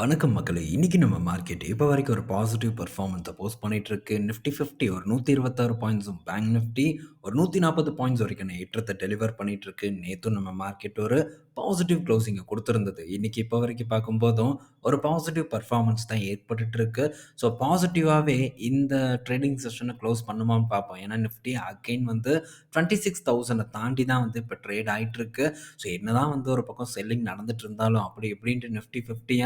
வணக்கம் மக்களே! இன்னைக்கு நம்ம மார்க்கெட் இப்போ வரைக்கும் ஒரு பாசிட்டிவ் பர்ஃபார்மன்ஸை போஸ்ட் பண்ணிட்டுருக்கு. நிஃப்டி 50 ஒரு 126 பாயிண்ட்ஸும், பேங்க் நிஃப்டி ஒரு 140 பாயிண்ட்ஸ் வரைக்கும் ஏற்றத்தை டெலிவர் பண்ணிட்டுருக்கு. நேற்று நம்ம மார்க்கெட் ஒரு பாசிட்டிவ் க்ளோசிங்கை கொடுத்துருந்தது இன்னைக்கு இப்போ வரைக்கும் பார்க்கும்போதும் ஒரு பாசிட்டிவ் பர்ஃபார்மன்ஸ் தான் ஏற்பட்டுட்டு இருக்கு. ஸோ பாசிட்டிவாகவே இந்த ட்ரேடிங் செஷனை க்ளோஸ் பண்ணுமான்னு பார்ப்போம். ஏன்னா நிஃப்டி அகைன் வந்து 26,000 தாண்டி தான் வந்து இப்போ ட்ரேட் ஆயிட்டுருக்கு. ஸோ என்னதான் வந்து ஒரு பக்கம் செல்லிங் நடந்துட்டு இருந்தாலும், அப்படி இப்படின்ட்டு நிஃப்டி 50ய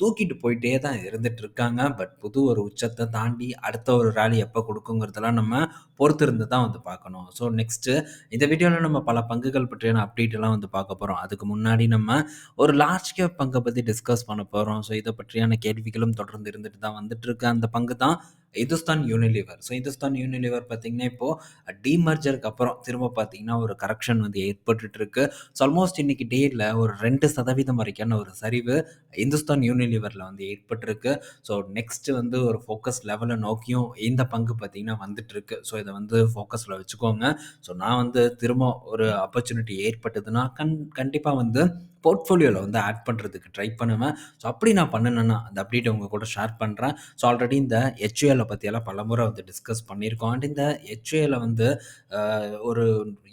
தூக்கிட்டு போயிட்டே தான் இருந்துட்டு இருக்காங்க. பட் புது ஒரு உச்சத்தை தாண்டி அடுத்த ஒரு ரேலி எப்போ கொடுக்குங்கிறதெல்லாம் நம்ம பொறுத்திருந்து தான் வந்து பார்க்கணும். ஸோ நெக்ஸ்ட்டு இந்த வீடியோவில் நம்ம பல பங்குகள் பற்றியான அப்டேட் எல்லாம் வந்து பார்க்க போகிறோம் அதுக்கு முன்னாடி நம்ம ஒரு லார்ஜ் கேப் பங்கை பற்றி டிஸ்கஸ் பண்ண போகிறோம் ஸோ இதை பற்றியான கேள்விகளும் தொடர்ந்து இருந்துட்டு தான் வந்துட்டு இருக்கு. அந்த பங்கு தான் Hindustan Unilever. So Hindustan Unilever பார்த்தீங்கன்னா, இப்போ டிமர்ஜருக்கு அப்புறம் திரும்ப பார்த்தீங்கன்னா, ஒரு கரெக்ஷன் வந்து ஏற்பட்டுட்டு இருக்கு. ஸோ ஆல்மோஸ்ட் இன்னைக்கு டேல ஒரு ரெண்டு சதவீதம் வரைக்கான ஒரு சரிவு இந்துஸ்தான் யூனிலிவரில் வந்து ஏற்பட்டிருக்கு. ஸோ நெக்ஸ்ட் வந்து ஒரு ஃபோக்கஸ் லெவலை நோக்கியும் இந்த பங்கு பார்த்தீங்கன்னா வந்துட்டு இருக்கு. ஸோ இதை வந்து ஃபோக்கஸில் வச்சுக்கோங்க. ஸோ நான் வந்து திரும்ப ஒரு ஆப்பர்ச்சுனிட்டி ஏற்பட்டதுன்னா, கண் கண்டிப்பாக வந்து போர்ட்ஃபோலியோவில் வந்து ஆட் பண்ணுறதுக்கு ட்ரை பண்ணுவேன். ஸோ அப்படி நான் பண்ணுனேன்னா, அந்த அப்டேட் உங்கள் கூட ஷேர் பண்ணுறேன் ஸோ ஆல்ரெடி இந்த HUL பற்றியெல்லாம் பலமுறை வந்து டிஸ்கஸ் பண்ணியிருக்கோம். அண்ட் இந்த HUL வந்து ஒரு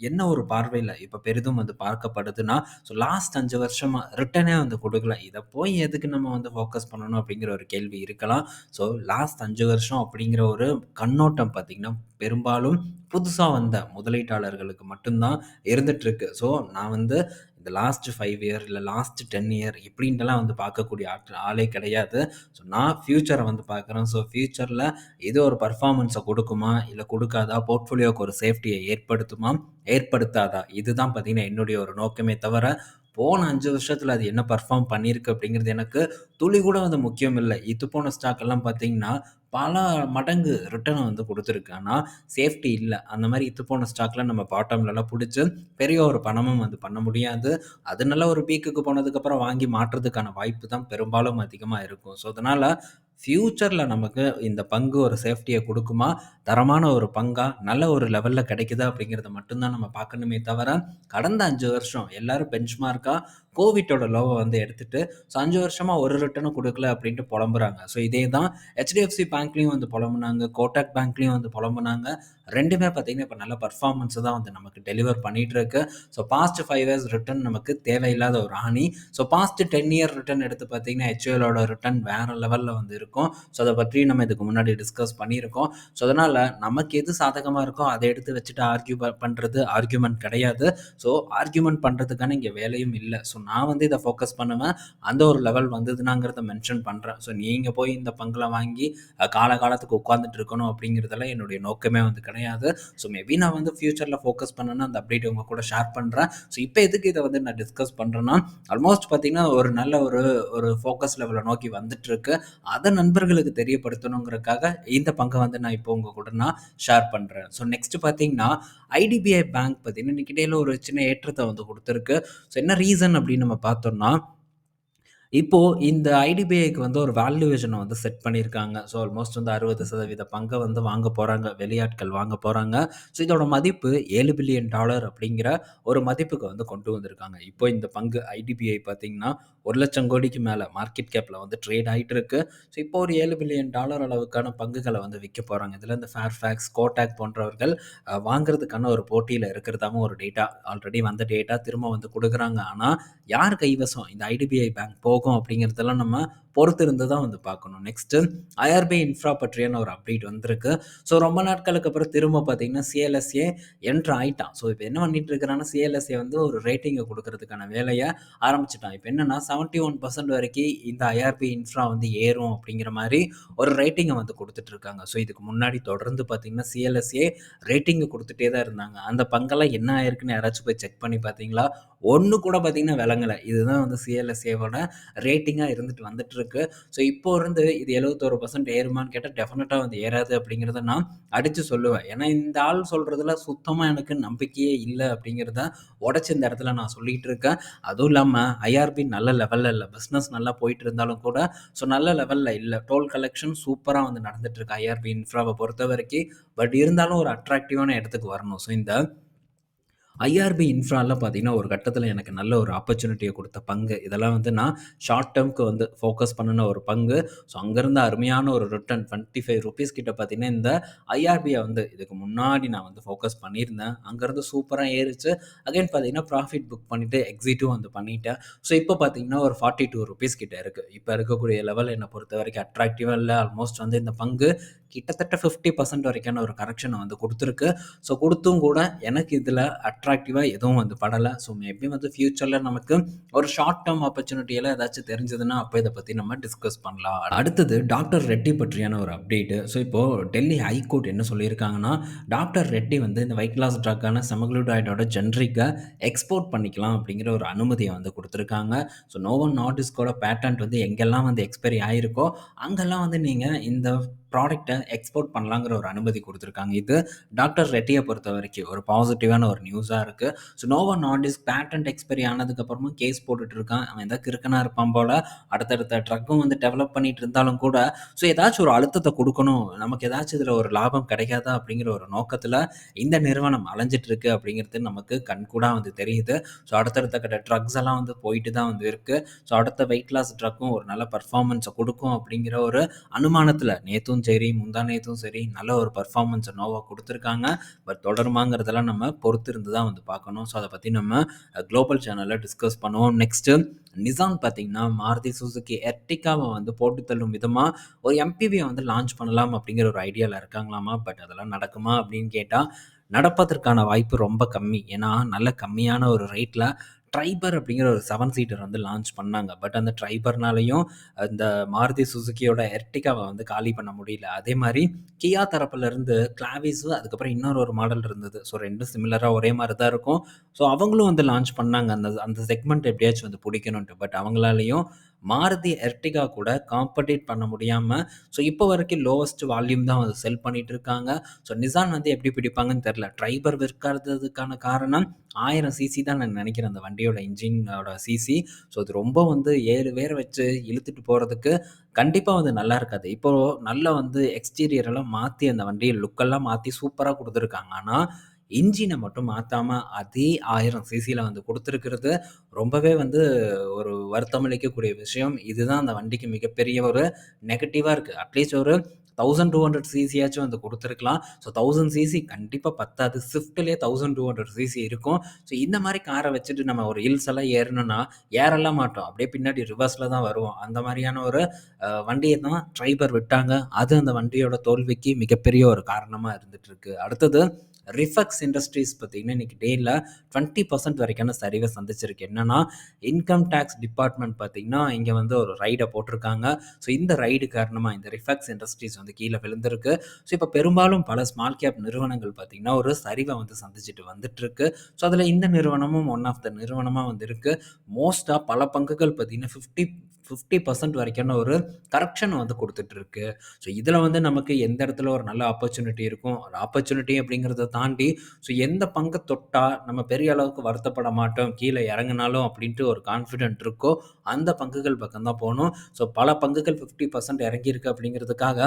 என்ன ஒரு பார்வையில் இப்போ பெரிதும் வந்து பார்க்கப்படுதுன்னா, ஸோ லாஸ்ட் அஞ்சு வருஷமாக ரிட்டனே வந்து கொடுக்கல இதை போய் எதுக்கு நம்ம வந்து ஃபோக்கஸ் பண்ணணும் அப்படிங்கிற ஒரு கேள்வி இருக்கலாம். ஸோ லாஸ்ட் அஞ்சு வருஷம் அப்படிங்கிற ஒரு கண்ணோட்டம் பார்த்தீங்கன்னா, பெரும்பாலும் புதுசாக வந்த முதலீட்டாளர்களுக்கு மட்டும்தான் இருந்துகிட்ருக்கு ஸோ நான் வந்து இந்த லாஸ்ட் ஃபைவ் இயர் இல்லை லாஸ்ட் 10 இயர் இப்படின்ட்டுலாம் வந்து பார்க்கக்கூடிய ஆட்கள் ஆளே கிடையாது. ஸோ நான் ஃப்யூச்சரை வந்து பார்க்குறேன். ஸோ ஃப்யூச்சரில் இது ஒரு பர்ஃபார்மன்ஸை கொடுக்குமா இல்லை கொடுக்காதா போர்ட்ஃபோலியோக்கு ஒரு சேஃப்டியை ஏற்படுத்துமா? ஏற்படுத்தாதா? இதுதான் பார்த்தீங்கன்னா, என்னுடைய ஒரு நோக்கமே தவிர, போன அஞ்சு வருஷத்தில் அது என்ன பெர்ஃபார்ம் பண்ணியிருக்கு அப்படிங்கிறது எனக்கு துளி கூட வந்து முக்கியம் இல்லை இது போன ஸ்டாக் எல்லாம் பார்த்தீங்கன்னா, பல மடங்கு ரிட்டர்ன வந்து கொடுத்துருக்கு ஆனால் சேஃப்டி இல்லை அந்த மாதிரி இத்து போன ஸ்டாக்ல நம்ம பாட்டம்லலாம் பிடிச்சி பெரிய ஒரு பணமும் வந்து பண்ண முடியாது. அதனால ஒரு பீக்குக்கு போனதுக்கப்புறம் வாங்கி மாட்டுறதுக்கான வாய்ப்பு தான் பெரும்பாலும் அதிகமாக இருக்கும். ஸோ அதனால் ஃப்யூச்சரில் நமக்கு இந்த பங்கு ஒரு சேஃப்டியை கொடுக்குமா தரமான ஒரு பங்கா, நல்ல ஒரு லெவலில் கிடைக்குதா? அப்படிங்கிறத மட்டும்தான் நம்ம பார்க்கணுமே தவிர, கடந்த அஞ்சு வருஷம் எல்லாரும் பெஞ்ச்மார்க்காக கோவிட்டோட லோவை வந்து எடுத்துட்டு, ஸோ அஞ்சு வருஷமாக ஒரு ரிட்டர்னும் கொடுக்கல அப்படின்ட்டு புலம்புறாங்க ஸோ இதே தான் ஹெச்டிஎஃப்சி பேங்க்லேயும் வந்து புலம்புனாங்க கோட்டாக் பேங்க்லேயும் வந்து புலம்புனாங்க ரெண்டுமே பார்த்திங்கன்னா இப்போ நல்ல பெர்ஃபார்மன்ஸ தான் வந்து நமக்கு டெலிவர் பண்ணிட்டு இருக்கு. So past five years return நமக்கு தேவையில்லாத ஒரு ஆணி ஸோ பாஸ்ட் 10 இயர் ரிட்டர்ன் எடுத்து பார்த்தீங்கன்னா, ஹெச்ஏலோட ரிட்டர்ன் வேறு லெவலில் வந்து இருக்கும். ஸோ அதை பற்றி நம்ம இதுக்கு முன்னாடி டிஸ்கஸ் பண்ணியிருக்கோம். ஸோ அதனால் நமக்கு எது சாதகமாக இருக்கோ அதை எடுத்து வச்சுட்டு ஆர்கியூ பண்ணுறது ஆர்கியூமெண்ட் கிடையாது. ஸோ ஆர்கியூமெண்ட் பண்ணுறதுக்கான இங்கே வேலையும் இல்லை ஸோ நான் வந்து இதை ஃபோக்கஸ் பண்ணுவேன். அந்த ஒரு லெவல் வந்ததுனாங்கிறத மென்ஷன் பண்ணுறேன் ஸோ நீங்கள் போய் இந்த பங்குல வாங்கி கால காலகாலத்துக்கு உட்காந்துட்டு இருக்கணும் அப்படிங்கிறதெல்லாம் என்னுடைய நோக்கமே வந்து கிடையாது. ஸோ மேபி நான் வந்து ஃப்யூச்சரில் ஃபோக்கஸ் பண்ணேன்னா, அந்த அப்டேட் உங்கள் கூட ஷேர் பண்ணுறேன் ஸோ இப்போ எதுக்கு இதை வந்து நான் டிஸ்கஸ் பண்ணுறேன்னா ஆல்மோஸ்ட் பார்த்தீங்கன்னா, ஒரு நல்ல ஒரு ஒரு ஃபோக்கஸ் லெவலை நோக்கி வந்துட்டு இருக்கு. நண்பர்களுக்கு தெரியப்படுத்தணுங்கிறதுக்காக இந்த பங்கை வந்து நான் இப்போ உங்க கூட நான் ஷேர் பண்ணுறேன் ஸோ நெக்ஸ்ட் பார்த்தீங்கன்னா, ஐடிபிஐ பேங்க் பார்த்தீங்கன்னா, இன்னைக்கு ஒரு சின்ன ஏற்றத்தை வந்து கொடுத்துருக்கு. ஸோ என்ன ரீசன் அப்படின்னு நம்ம பார்த்தோம்னா, இப்போ இந்த ஐடிபிஐக்கு வந்து ஒரு வேல்யூவேஷனை வந்து செட் பண்ணியிருக்காங்க. ஸோ ஆல்மோஸ்ட் வந்து அறுபது சதவீத பங்கை வந்து வாங்க போகிறாங்க வெளியாட்கள் வாங்க போகிறாங்க ஸோ இதோட மதிப்பு ஏழு பில்லியன் டாலர் அப்படிங்கிற ஒரு மதிப்புக்கு வந்து கொண்டு வந்திருக்காங்க. இப்போ இந்த பங்கு ஐடிபிஐ பார்த்தீங்கன்னா, 1,00,000 கோடிக்கு மேலே மார்க்கெட் கேப்பில் வந்து ட்ரேட் ஆகிட்டு இருக்கு. ஸோ இப்போ ஒரு ஏழு பில்லியன் டாலர் அளவுக்கான பங்குகளை வந்து விற்க போகிறாங்க இதில் இந்த ஃபேர்ஃபேக்ஸ் கோடாக் போன்றவர்கள் வாங்குறதுக்கான ஒரு போட்டியில் இருக்கிறதாவும் ஒரு டேட்டா ஆல்ரெடி வந்த டேட்டா திரும்ப வந்து கொடுக்குறாங்க ஆனால் யார் கைவசம் இந்த ஐடிபிஐ பேங்க் போகும் அப்படிங்கிறதெல்லாம் நம்ம பொறுத்திருந்து தான் வந்து பார்க்கணும். நெக்ஸ்ட்டு ஐஆர்பி இன்ஃப்ரா பற்றியான ஒரு அப்டேட் வந்திருக்கு. ஸோ ரொம்ப நாட்களுக்கு அப்புறம் திரும்ப பார்த்தீங்கன்னா, சிஎல்எஸ்ஏ என்ட்ர ஆயிட்டான். ஸோ இப்போ என்ன பண்ணிட்டு இருக்கிறான்னா, வந்து ஒரு ரேட்டிங்கை கொடுக்கறதுக்கான வேலையை ஆரம்பிச்சிட்டான் இப்போ என்னன்னா 71% வரைக்கும் இந்த ஐஆர்பி இன்ஃப்ரா வந்து ஏறும் அப்படிங்கிற மாதிரி ஒரு ரேட்டிங்கை வந்து கொடுத்துட்டு இருக்காங்க. ஸோ இதுக்கு முன்னாடி தொடர்ந்து பார்த்தீங்கன்னா, சிஎல்எஸ்ஏ ரேட்டிங்கை கொடுத்துட்டே தான் இருந்தாங்க. அந்த பங்கெல்லாம் என்ன ஆயிருக்குன்னு யாராச்சும் போய் செக் பண்ணி பார்த்தீங்களா? ஒன்று கூட பார்த்தீங்கன்னா விளங்கலை இதுதான் வந்து சிஎல்எஸ்ஏவோட ரேட்டிங்காக இருந்துட்டு வந்துட்டு இருக்கு. ஸோ இப்போ இருந்து இது 71% ஏறுமான்னு கேட்டால் டெஃபினட்டாக வந்து ஏறாது அப்படிங்கிறத நான் அடித்து சொல்லுவேன். ஏன்னா இந்த ஆள் சொல்கிறதுல சுத்தமாக எனக்கு நம்பிக்கையே இல்லை அப்படிங்கிறத உடச்சி இந்த இடத்துல நான் சொல்லிகிட்டு இருக்கேன். அதுவும் இல்லாமல் ஐஆர்பி நல்ல லெவலில் இல்லை பிஸ்னஸ் நல்லா போயிட்டு இருந்தாலும் கூட, ஸோ நல்ல லெவலில் இல்லை டோல் கலெக்ஷன் சூப்பராக வந்து நடந்துட்டு இருக்கு இன்ஃப்ராவை பொறுத்த வரைக்கும் பட் இருந்தாலும் ஒரு அட்ராக்டிவான இடத்துக்கு வரணும். ஸோ இந்த ஐஆர்பி இன்ஃப்ரால பார்த்தீங்கன்னா, ஒரு கட்டத்தில் எனக்கு நல்ல ஒரு ஆப்பர்ச்சுனிட்டியை கொடுத்த பங்கு. இதெல்லாம் வந்து நான் ஷார்ட் டெர்ம்க்கு வந்து ஃபோக்கஸ் பண்ணுன ஒரு பங்கு. ஸோ அங்கேருந்து அருமையான ஒரு ரிட்டர்ன் ₹25 கிட்ட பார்த்தீங்கன்னா, இந்த ஐஆர்பியை வந்து இதுக்கு முன்னாடி நான் வந்து ஃபோக்கஸ் பண்ணியிருந்தேன். அங்கேருந்து சூப்பராக ஏறிச்சு அகைன் பார்த்தீங்கன்னா, ப்ராஃபிட் புக் பண்ணிவிட்டு எக்ஸிட்டும் வந்து பண்ணிட்டேன். ஸோ இப்போ பார்த்தீங்கன்னா, ஒரு ₹42 கிட்ட இருக்குது இப்போ இருக்கக்கூடிய லெவல் என்ன பொறுத்தவரைக்கும் அட்ராக்டிவாக இல்லை ஆல்மோஸ்ட் வந்து இந்த பங்கு கிட்டத்தட்ட 50% வரைக்கான ஒரு கரெக்ஷனை வந்து கொடுத்துருக்கு ஸோ கொடுத்தும் கூட எனக்கு இதில் அட் அட்ராக்டிவாக எதுவும் வந்து படல. ஸோ மேபி வந்து ஃப்யூச்சரில் நமக்கு ஒரு ஷார்ட் டேர்ம் ஆப்பர்ச்சுனிட்டியெல்லாம் ஏதாச்சும் தெரிஞ்சதுன்னா, அப்போ இதை பற்றி நம்ம டிஸ்கஸ் பண்ணலாம். அடுத்தது டாக்டர் ரெட்டி பற்றியான ஒரு அப்டேட்டு ஸோ இப்போ டெல்லி ஹைகோர்ட் என்ன சொல்லியிருக்காங்கன்னா, டாக்டர் ரெட்டி வந்து இந்த வெயிட் லாஸ் ட்ரக்கான செமக்ளூடைடோட ஜெனரிக்க எக்ஸ்போர்ட் பண்ணிக்கலாம் அப்படிங்கிற ஒரு அனுமதியை வந்து கொடுத்துருக்காங்க ஸோ நோவோ நார்டிஸ்க்கோட பேட்டன்ட் வந்து எங்கெல்லாம் வந்து எக்ஸ்பைரி ஆகிருக்கோ அங்கெல்லாம் வந்து நீங்கள் இந்த ப்ராடக்ட்டை எக்ஸ்போர்ட் பண்ணலாங்கிற ஒரு அனுமதி கொடுத்துருக்காங்க. இது டாக்டர் ரெட்டியை பொறுத்த வரைக்கும் ஒரு பாசிட்டிவான ஒரு நியூஸாக இருக்குது so Novo Nordisk patent expiry ஆனதுக்கப்புறமும் case போட்டுட்டு இருக்கான். அவன் ஏதாவது கிறுக்கனா இருப்பான் போல். அடுத்தடுத்த ட்ரக்கும் வந்து டெவலப் பண்ணிட்டு இருந்தாலும் கூட, ஸோ ஏதாச்சும் ஒரு அழுத்தத்தை கொடுக்கணும். நமக்கு ஏதாச்சும் இதில் ஒரு லாபம் கிடைக்காதா அப்படிங்கிற ஒரு நோக்கத்தில் இந்த நிறுவனம் அலைஞ்சிட்டு இருக்கு அப்படிங்கிறது நமக்கு கண்கூடாக வந்து தெரியுது. ஸோ அடுத்தடுத்த கட்ட ட்ரக்ஸ் எல்லாம் வந்து போயிட்டு தான் வந்து இருக்குது ஸோ அடுத்த வெயிட் லாஸ் ட்ரக்கும் ஒரு நல்ல பர்ஃபார்மன்ஸை கொடுக்கும் அப்படிங்கிற ஒரு அனுமானத்தில் நேற்றும் சரி, முந்தா சரி நல்ல ஒரு பர்ஃபார்மன்ஸை நோவா கொடுத்துருக்காங்க பட் தொடருமாங்கிறதெல்லாம் நம்ம பொறுத்திருந்து தான் வந்து பார்க்கணும். ஸோ அதை பற்றி நம்ம குளோபல் சேனலில் டிஸ்கஸ் பண்ணுவோம். நெக்ஸ்ட்டு நிசான் பார்த்தீங்கன்னா, மாருதி சுசுகி எர்டிக்காவை வந்து போட்டு தள்ளும் விதமாக ஒரு எம்பிவியை வந்து லான்ச் பண்ணலாம் அப்படிங்கிற ஒரு ஐடியாவில் இருக்காங்களாமா. பட் அதெல்லாம் நடக்குமா அப்படின்னு கேட்டால் நடப்பதற்கான வாய்ப்பு ரொம்ப கம்மி. ஏன்னா, நல்ல கம்மியான ஒரு ரேட்டில் ட்ரைபர் அப்படிங்கிற ஒரு செவன் சீட்டர் வந்து லான்ச் பண்ணாங்க. பட் அந்த ட்ரைபர்னாலையும் இந்த மாருதி சுசுக்கியோட எர்டிகாவை வந்து காலி பண்ண முடியல. அதே மாதிரி கியா தரப்புலேருந்து கிளாவிஸு அதுக்கப்புறம் இன்னொரு ஒரு மாடல் இருந்தது. ஸோ ரெண்டும் சிமிலராக ஒரே மாதிரி தான் இருக்கும். ஸோ அவங்களும் வந்து லான்ச் பண்ணாங்க. அந்த அந்த செக்மெண்ட் எப்படியாச்சும் வந்து பிடிக்கணுன்ட்டு பட் அவங்களாலையும் மாருதி எர்டிகா கூட காம்படேட் பண்ண முடியாமல் ஸோ இப்போ வரைக்கும் லோவஸ்ட் வால்யூம் தான் அதை செல் பண்ணிட்டு இருக்காங்க. ஸோ நிசான் வந்து எப்படி பிடிப்பாங்கன்னு தெரியல. ட்ரைபர் விற்காததுக்கான காரணம் ஆயிரம் சிசி தான் நான் நினைக்கிறேன் அந்த வண்டியோட இன்ஜினோட சிசி. ஸோ அது ரொம்ப வந்து ஏழு பேர் வச்சு இழுத்துட்டு போகிறதுக்கு கண்டிப்பாக வந்து நல்லா இருக்காது. இப்போ நல்ல வந்து எக்ஸ்டீரியரெல்லாம் மாற்றி அந்த வண்டியை லுக்கெல்லாம் மாற்றி சூப்பராக கொடுத்துருக்காங்க ஆனால் இன்ஜினை மட்டும் மாற்றாமல் அதே ஆயிரம் சிசியில் வந்து கொடுத்துருக்கிறது ரொம்பவே வந்து ஒரு வருத்தமளிக்கக்கூடிய விஷயம். இதுதான் அந்த வண்டிக்கு மிகப்பெரிய ஒரு நெகட்டிவாக இருக்குது அட்லீஸ்ட் ஒரு 1200 சிசியாச்சும் வந்து கொடுத்துருக்கலாம் ஸோ தௌசண்ட் சிசி கண்டிப்பாக பத்தாது. ஷிஃப்ட்டிலே தௌசண்ட் டூ ஹண்ட்ரட் சிசி இருக்கும். ஸோ இந்த மாதிரி காரை வச்சுட்டு நம்ம ஒரு ஹில்ஸ் எல்லாம் ஏறணும்னா, ஏறலாம் மாட்டோம். அப்படியே பின்னாடி ரிவர்ஸில் தான் வருவோம். அந்த மாதிரியான ஒரு வண்டியை தான் ட்ரைபர் விட்டாங்க. அது அந்த வண்டியோட தோல்விக்கு மிகப்பெரிய ஒரு காரணமாக இருந்துகிட்ருக்கு அடுத்தது ரிஃபக்ஸ் இண்டஸ்ட்ரீஸ் பார்த்தீங்கன்னா, இன்னைக்கு டேயில் டுவெண்ட்டி பர்சன்ட் வரைக்கான சரிவை சந்திச்சிருக்கு. என்னென்னா இன்கம் டேக்ஸ் டிபார்ட்மெண்ட் பார்த்தீங்கன்னா, இங்கே வந்து ஒரு ரைடை போட்டிருக்காங்க. ஸோ இந்த ரைடு காரணமாக இந்த ரிஃபக்ஸ் இண்டஸ்ட்ரீஸ் வந்து கீழே விழுந்திருக்கு. ஸோ இப்போ பெரும்பாலும் பல ஸ்மால் கேப் நிறுவனங்கள் பார்த்தீங்கன்னா, ஒரு சரிவை வந்து சந்திச்சுட்டு வந்துட்டுருக்கு. ஸோ அதில் இந்த நிறுவனமும் ஒன் ஆஃப் த நிறுவனமா வந்து இருக்கு. மோஸ்ட்டாக பல பங்குகள் பார்த்தீங்கன்னா, 50 50% வரைக்கான ஒரு கரெக்ஷன் வந்து கொடுத்துட்ருக்கு இருக்கு. ஸோ இதில் வந்து நமக்கு எந்த இடத்துல ஒரு நல்ல ஆப்பர்ச்சுனிட்டி இருக்கும். ஒரு ஆப்பர்ச்சுனிட்டி அப்படிங்கிறத தாண்டி, ஸோ எந்த பங்கு தொட்டால் நம்ம பெரிய அளவுக்கு வருத்தப்பட மாட்டோம். கீழே இறங்குனாலும் அப்படின்ட்டு ஒரு கான்ஃபிடென்ட் இருக்கோ, அந்த பங்குகள் பக்கம் தான் போகணும் ஸோ பல பங்குகள் 50% இறங்கியிருக்கு அப்படிங்கிறதுக்காக,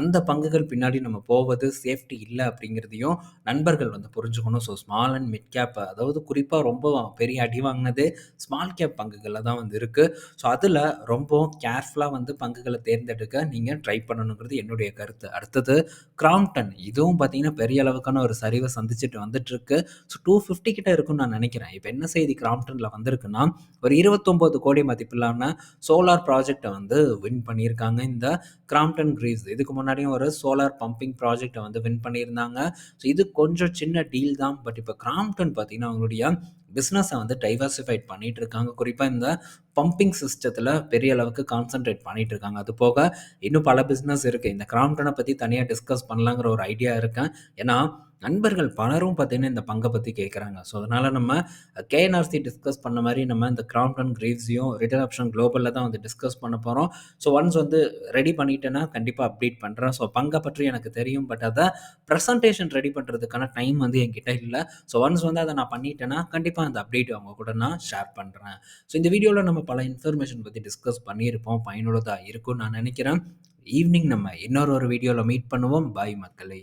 அந்த பங்குகள் பின்னாடி நம்ம போவது சேஃப்டி இல்லை அப்படிங்கிறதையும் நண்பர்கள் வந்து புரிஞ்சுக்கணும். So small and mid cap அதாவது குறிப்பாக ரொம்ப பெரிய அடி வாங்கினது ஸ்மால் கேப் பங்குகளில் தான் வந்து இருக்குது ஸோ அதில் ரொம்பவும் கேர்ஃபுல்லாக வந்து பங்குகளை தேர்ந்தெடுக்க நீங்கள் ட்ரை பண்ணணுங்கிறது என்னுடைய கருத்து. அடுத்தது கிராம்ப்டன். இதுவும் பார்த்தீங்கன்னா, பெரிய அளவுக்கான ஒரு சரிவை சந்திச்சுட்டு வந்துட்டுருக்கு. ஸோ 250 கிட்ட இருக்கும்னு நான் நினைக்கிறேன் இப்போ என்ன செய்தி கிராம்டனில் வந்திருக்குன்னா, ஒரு 29,00,00,000 மதிப்பிலான சோலார் ப்ராஜெக்டை வந்து வின் பண்ணியிருக்காங்க இந்த கிராம்ப்டன் கிரீஸ் இதுக்கு முன்னாடியும் ஒரு சோலார் பம்பிங் ப்ராஜெக்டை வந்து வின் பண்ணியிருந்தாங்க. ஸோ இது கொஞ்சம் சின்ன டீல் தான். பட் இப்போ கிராம்ப்டன் பார்த்தீங்கன்னா, அவங்களுடைய பிஸ்னஸை வந்து டைவர்சிஃபைட் பண்ணிட்டு இருக்காங்க. குறிப்பாக இந்த பம்பிங் சிஸ்டத்தில் பெரிய அளவுக்கு கான்சன்ட்ரேட் பண்ணிட்டு இருக்காங்க. அது போக இன்னும் பல பிஸ்னஸ் இருக்குது இந்த கிராம்டனை பற்றி தனியாக டிஸ்கஸ் பண்ணலாங்கிற ஒரு ஐடியா இருக்கேன். ஏன்னா, நண்பர்கள் பலரும் பார்த்தீங்கன்னா, இந்த பங்கை பற்றி கேட்குறாங்க. ஸோ அதனால் நம்ம கேஎன்ஆர்சி டிஸ்கஸ் பண்ண மாதிரி நம்ம இந்த கிராம்டன் கிரீவ்ஸையும் ரிட்டர்ன் ஆப்ஷன் குளோபலில் தான் வந்து டிஸ்கஸ் பண்ண போகிறோம் ஸோ ஒன்ஸ் வந்து ரெடி பண்ணிட்டேன்னா, கண்டிப்பாக அப்டேட் பண்ணுறேன் ஸோ பங்கை பற்றி எனக்கு தெரியும். பட் அதை ப்ரெசன்டேஷன் ரெடி பண்ணுறதுக்கான டைம் வந்து என்கிட்ட இல்லை ஸோ ஒன்ஸ் வந்து அதை நான் பண்ணிட்டேன்னா, கண்டிப்பாக அந்த அப்டேட் அவங்க கூட நான் ஷேர் பண்ணுறேன் ஸோ இந்த வீடியோவில் நம்ம பல இன்ஃபர்மேஷன் பற்றி டிஸ்கஸ் பண்ணியிருப்போம். பயனுள்ளதாக இருக்கும்னு நான் நினைக்கிறேன் ஈவினிங் நம்ம இன்னொரு ஒரு வீடியோவில் மீட் பண்ணுவோம். பாய் மக்களை